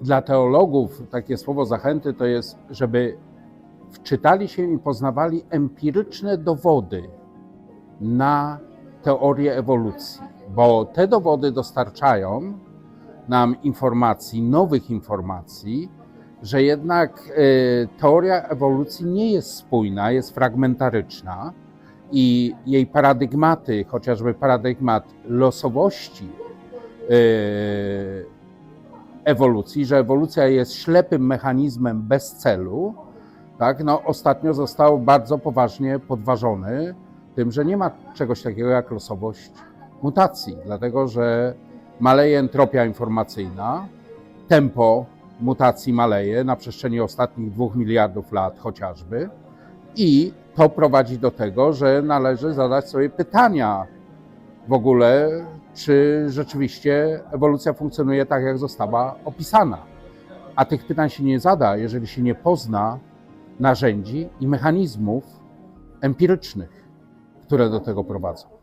dla teologów takie słowo zachęty to jest, żeby wczytali się i poznawali empiryczne dowody na teorię ewolucji, bo te dowody dostarczają nam informacji, nowych informacji, że jednak e, teoria ewolucji nie jest spójna, jest fragmentaryczna i jej paradygmaty, chociażby paradygmat losowości e, ewolucji, że ewolucja jest ślepym mechanizmem bez celu, tak, no ostatnio został bardzo poważnie podważony tym, że nie ma czegoś takiego jak losowość mutacji, dlatego że maleje entropia informacyjna, tempo mutacji maleje na przestrzeni ostatnich dwóch miliardów lat chociażby i to prowadzi do tego, że należy zadać sobie pytania w ogóle, czy rzeczywiście ewolucja funkcjonuje tak, jak została opisana. A tych pytań się nie zada, jeżeli się nie pozna narzędzi i mechanizmów empirycznych, które do tego prowadzą.